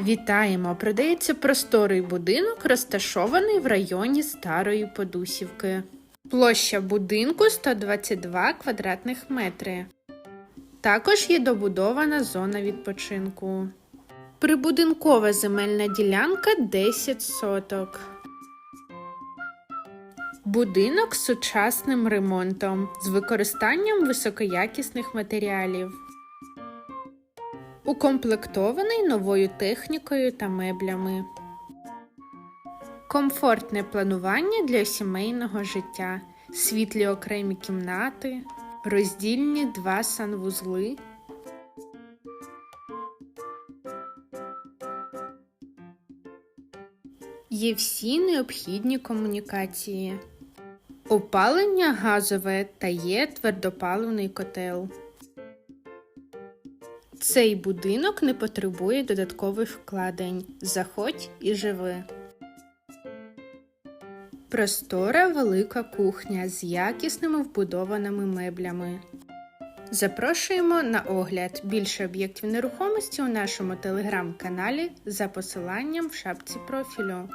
Вітаємо! Продається просторий будинок, розташований в районі Старої Подусівки. Площа будинку 122 квадратних метри. Також є добудована зона відпочинку. Прибудинкова земельна ділянка 10 соток. Будинок з сучасним ремонтом з використанням високоякісних матеріалів. Укомплектований новою технікою та меблями. Комфортне планування для сімейного життя, світлі окремі кімнати, роздільні два санвузли. Є всі необхідні комунікації. Опалення газове та є твердопаливний котел. Цей будинок не потребує додаткових вкладень. Заходь і живи. Простора велика кухня з якісними вбудованими меблями. Запрошуємо на огляд більше об'єктів нерухомості у нашому телеграм-каналі за посиланням в шапці профілю.